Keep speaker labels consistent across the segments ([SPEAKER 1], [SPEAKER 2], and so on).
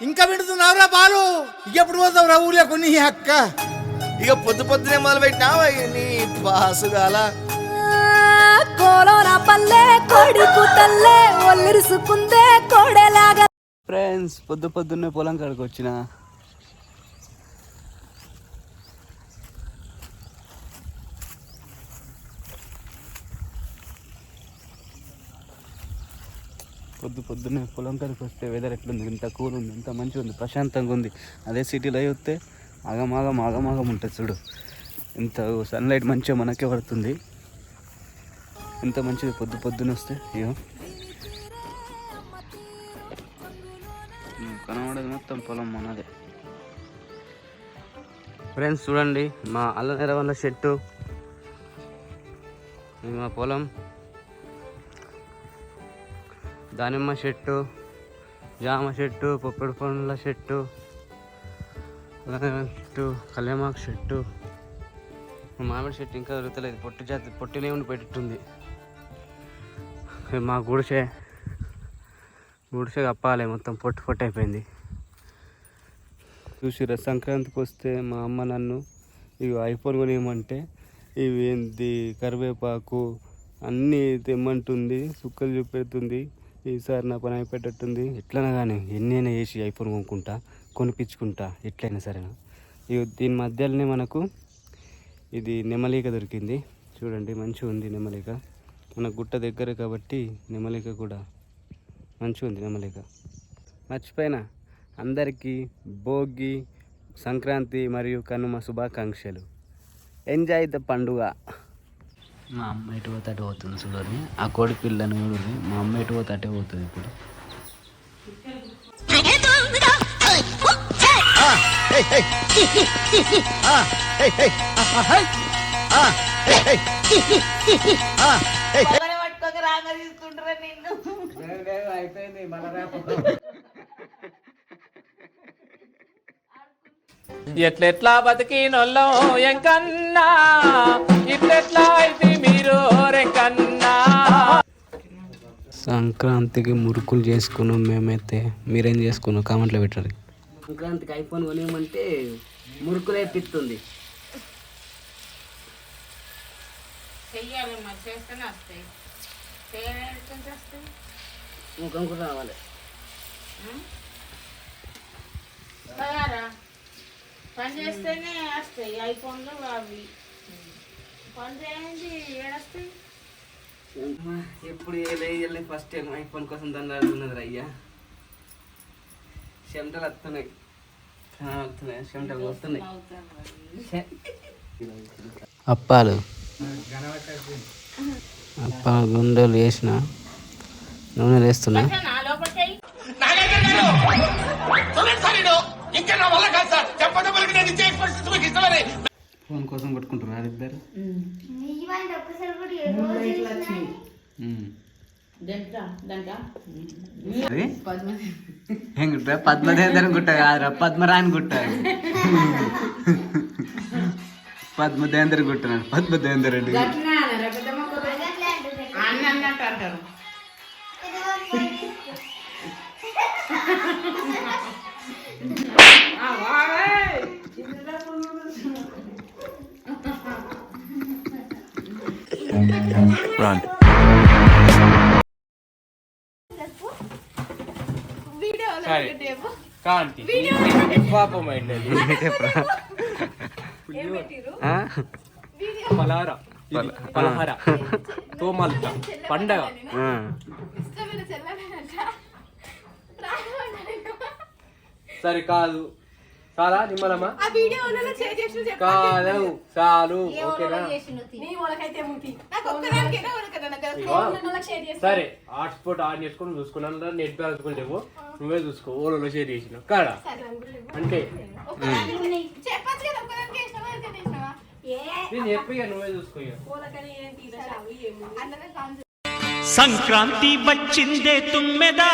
[SPEAKER 1] ఇంకా వింటున్నావురా బాలు? ఇక ఎప్పుడు పోతావు రా ఊర్లో కొన్ని అక్క?
[SPEAKER 2] ఇక పొద్దు పొద్దునే మొదలు పెట్టినావా నీ పాసుగాల
[SPEAKER 3] కోలోన పల్లె కోడి కూతల్లే ఒల్లిరుసుకుందే కోడెలాగా.
[SPEAKER 4] ఫ్రెండ్స్ పొద్దు పొద్దున్నే పొలం కాడికి వచ్చిన. పొద్దు పొద్దున్నే పొలం కాడికి వస్తే వెదర్ ఎట్లుంది? ఇంత కూల్ ఉంది ఇంత మంచిగా ఉంది ప్రశాంతంగా ఉంది. అదే సిటీలో అయి వస్తే ఆగమాగం ఆగమాగం ఉంటుంది చూడు. ఇంత సన్లైట్ మంచిగా మనకే పడుతుంది. ఎంత మంచిది పొద్దు పొద్దున వస్తే అయ్యో కనబడేది మొత్తం పొలం మనదే. ఫ్రెండ్స్ చూడండి మా అల్ల నెరవల్ల చెట్టు మా పొలం. దానిమ్మ చెట్టు జామ చెట్టు పొప్పడి పండ్ల చెట్టు చెట్టు కళ్యామాకు చెట్టు. మామిడి చెట్టు ఇంకా దొరుకుతలేదు పొట్టి జాతి పొట్టినే ఉండి పెట్టుంది మా గుడిసె గుడిసె కప్పాలి. మొత్తం పొట్టు పొట్టు అయిపోయింది. చూసిరా సంక్రాంతికి వస్తే మా అమ్మ నన్ను ఇవి ఐఫోన్ కొనియమంటే ఇవి ఏంటి కరివేపాకు అన్నీ తెమ్మంటుంది సుక్కలు చూపెడుతుంది. ఈసారి నా పని అయిపోయేటట్టుంది. ఎట్లైనా కానీ ఎన్నైనా వేసి ఐఫోన్ కొనుక్కుంటా కొనిపించుకుంటా ఎట్లయినా సరేనా? ఇవి దీని మధ్యలోనే మనకు ఇది నెమలిక దొరికింది. చూడండి మంచిగా ఉంది నెమలిక. మన గుట్ట దగ్గర కాబట్టి నెమలిక కూడా మంచిగా ఉంది నెమలిక. మర్చిపోయినా? అందరికీ భోగి సంక్రాంతి మరియు కనుమ శుభాకాంక్షలు. ఎంజాయ్ ద పండుగ. మా అమ్మ ఎటు పోతే అటు పోతుంది చూడండి ఆ కోడి పిల్లని కూడా మా అమ్మ ఎటు పోతే అటే పోతుంది ఇప్పుడు
[SPEAKER 5] ఎట్లెట్లా బతికినొల్లం ఎంకన్నా ఇట్లెట్లా అయితే మీరు రెంకన్నా
[SPEAKER 4] సంక్రాంతికి మురుకులు చేసుకున్నాం మేమైతే. మీరేం చేసుకున్నాం కామెంట్లో పెట్టారు సంక్రాంతికి ఐఫోన్ కొనేయమంటే మురుకులే పిత్తుంది
[SPEAKER 6] చెయ్యాలి మరి చేస్తేనే వస్తాయి. చేయలేకుంటే వస్తాయి
[SPEAKER 4] ముఖం కూడా రావాలి.
[SPEAKER 6] తయారా? పని చేస్తేనే వస్తాయి ఐఫోన్లు అవి. పని చేయండి ఏడొస్తాయి
[SPEAKER 4] ఎప్పుడు వేయాలి ఫస్ట్ టైం ఐఫోన్ కోసం దండాలు ఉన్నది అయ్యా. చెమటలు వస్తున్నాయి వస్తున్నాయి చెమటలు వస్తున్నాయి అప్పాలు. అప్పాలు గుండెలు వేసిన నూనె వేస్తున్నా ఏం గుట్ట? పద్మదేంద్రని గుట్ట కాదురా పద్మరాని గుట్ట. పద్మదేంద్ర గుట్టనాడు పద్మదేంద్ర రెడ్డి
[SPEAKER 5] కాంతి. పాపం? పలార పలహార తోమల్త పండగ. సరే కాదు చాలా నిమ్మలమ్మా? కాదు చాలు. ఓకేనా? సరే హాట్స్పాట్ ఆన్ చేసుకొని చూసుకున్నాను నెట్ బ్యాలెన్స్ కూడా లేవు. నువ్వే చూసుకో ఓలో షేర్ చేసినావు కాడా అంటే నేను చెప్పి నువ్వే చూసుకో
[SPEAKER 7] సంక్రాంతి వచ్చిందే తుమ్మెదా?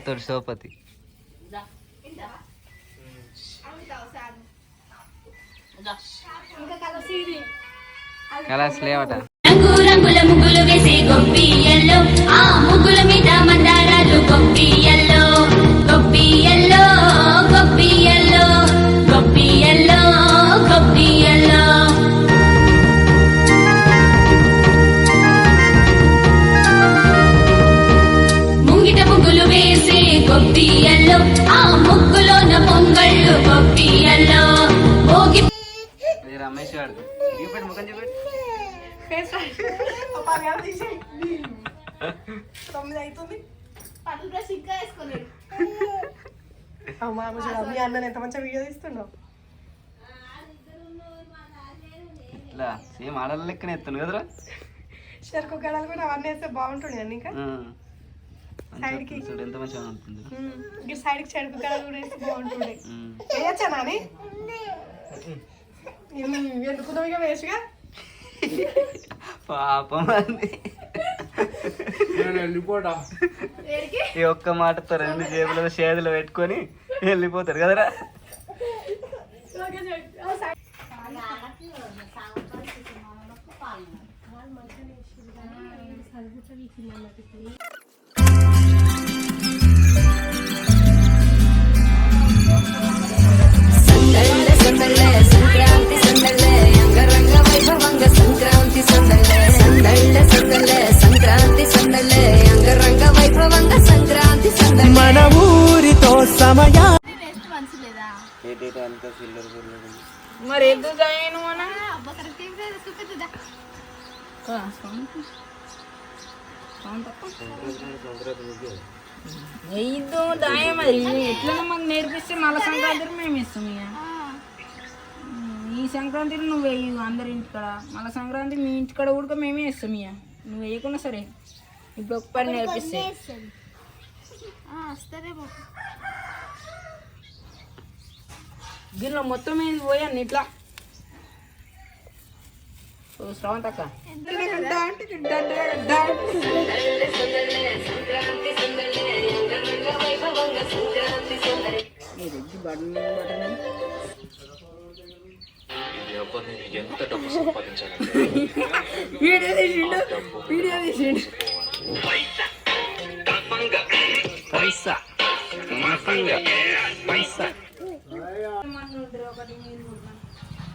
[SPEAKER 4] అమ్మతో సోపతి. కలాస్ లేవట. గారు చూపెట్టు ముఖం చూపెట్టు
[SPEAKER 8] మీ అన్న ఎంత మంచిగా వీడియో తీస్తుండవు
[SPEAKER 4] ఇట్లా సేమ్ ఆడల లెక్కనే ఎత్తాను కదరా?
[SPEAKER 8] చెరుకు గడలు కూడా అవన్నీ వేస్తే బాగుంటుండే అన్న ఇంకా. Side కి.
[SPEAKER 4] చూడు ఎంత మంచిగా ఉంటుంది.
[SPEAKER 8] సైడ్కి చెరుకు గడలు కూడా వేస్తే బాగుంటుండే.
[SPEAKER 4] ఉమ్.
[SPEAKER 8] వేయచ్చా నాని? ఎందుకున్నావు వేసుగా
[SPEAKER 4] పాపం అండి. ఈ ఒక్క మాటతో రెండు జేబులో చేతులు పెట్టుకొని వెళ్ళిపోతారు కదరా.
[SPEAKER 9] సందళ్ళ
[SPEAKER 2] సమయ
[SPEAKER 10] మరి ఎందుకు జాయిన్ అన్నా? ఇద్దు దాయ మరి ఎట్లా మాకు నేర్పిస్తే మళ్ళీ సంక్రాంతికి మేము ఇస్తాం ఇక. ఈ సంక్రాంతికి నువ్వు వేయి అందరి ఇంటికాడ. మళ్ళీ సంక్రాంతి మీ ఇంటికాడ కూడా మేమే ఇస్తాం ఇక. నువ్వు వేయకుండా సరే. ఇప్పుడు ఒక పని నేర్పిస్తే దీనిలో మొత్తం మీద పోయాను ఇట్లా ఓ శ్రవంత్ అక్క వీడియో తీసిండు వీడియో తీసిండు పైసా పైసా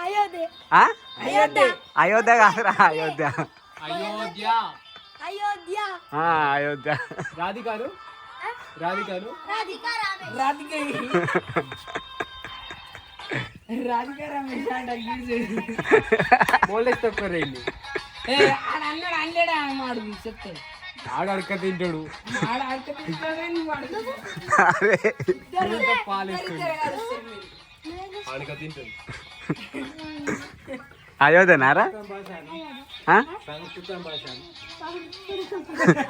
[SPEAKER 4] అయోధ్య. కాదురా అయోధ్య.
[SPEAKER 5] అయోధ్య.
[SPEAKER 9] అయోధ్య.
[SPEAKER 4] అయోధ్య.
[SPEAKER 5] రాధికారు? రాధికారు?
[SPEAKER 10] రాధిక రమేష్. అంట అన్నాడు అన్నాడు చెప్తాడు.
[SPEAKER 5] ఆడు అడక తింటాడు. భాష.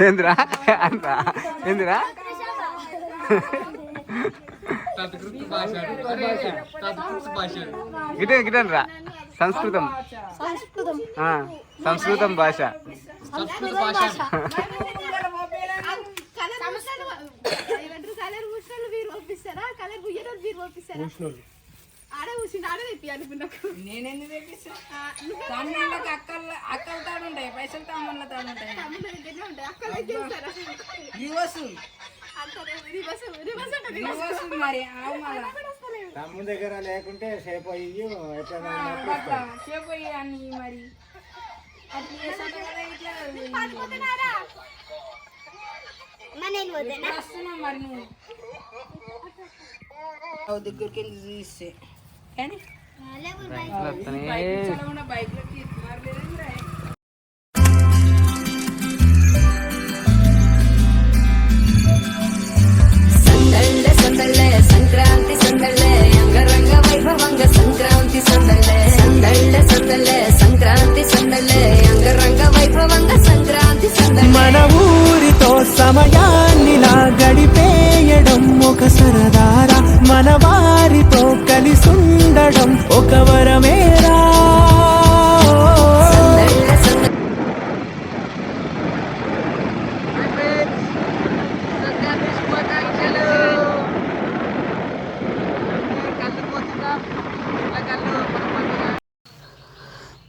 [SPEAKER 4] ఏందిరా? అంట్రా ఏందిరా గిటే సంస్కృతం. ఆ, సంస్కృతం భాష.
[SPEAKER 5] సంస్కృత భాష.
[SPEAKER 10] అక్కల అక్కల తాడు ఉంటాయి పైసలు తమ్ముళ్ళ తాడు ఉంటాయి
[SPEAKER 9] తమ్ముళ్ళ దగ్గరనే ఉంటాయి అక్కడ తెచ్చేస్తారా
[SPEAKER 10] రివర్స్
[SPEAKER 9] అంటారు రివర్స్ రివర్స్ అంటే
[SPEAKER 10] రివర్స్ మరి ఆవు మళ్ళా
[SPEAKER 11] తమ్ముని దగ్గర లేకుంటే సేపు అయ్యి ఎట్లా
[SPEAKER 10] అట్లా చేపోయి అన్ని మరి అట్లా చేస్తాడు కదా ఇట్లా ఎప్పుడు వస్తున్నావు మరి నువ్వు దగ్గరికి వెళ్ళి చూస్తే కానీ
[SPEAKER 12] సందళ్ళ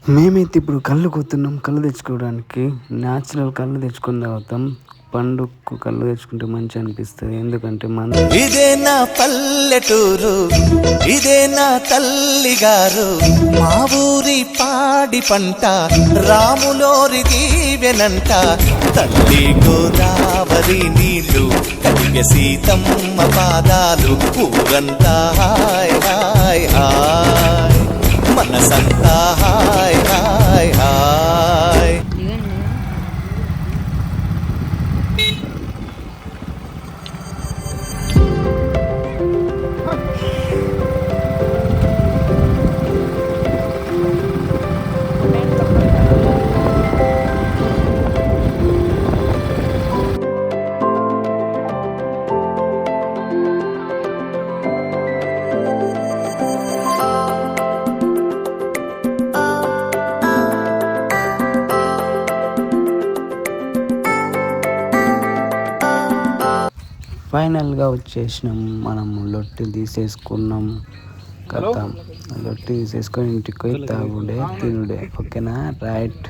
[SPEAKER 4] మేమైతే ఇప్పుడు కళ్ళు కొత్తున్నాం కళ్ళు తెచ్చుకోవడానికి. న్యాచురల్ కళ్ళు తెచ్చుకుని తాగుతాం. పండుగకు కళ్ళు తెచ్చుకుంటే మంచి అనిపిస్తుంది. ఎందుకంటే మన
[SPEAKER 2] ఇదే నా పల్లెటూరు ఇదే నా తల్లి గారు మా ఊరి పాడి పంట రాములోరి దీవెనంట. తల్లి గోదావరి నీళ్ళు కలిగ సీతమ్మ పాదాలు. ఊరంతా హాయ్ హాయ్ హాయ్. మనసంతా హాయ్ హాయ్ హాయ్
[SPEAKER 4] ఫైనల్గా వచ్చేసినాం. మనం లొట్టి తీసేసుకున్నాం. కదా లొట్టి తీసేసుకొని ఇంటికి పోయి తాగుడే తినుడే. ఓకేనా? రైట్.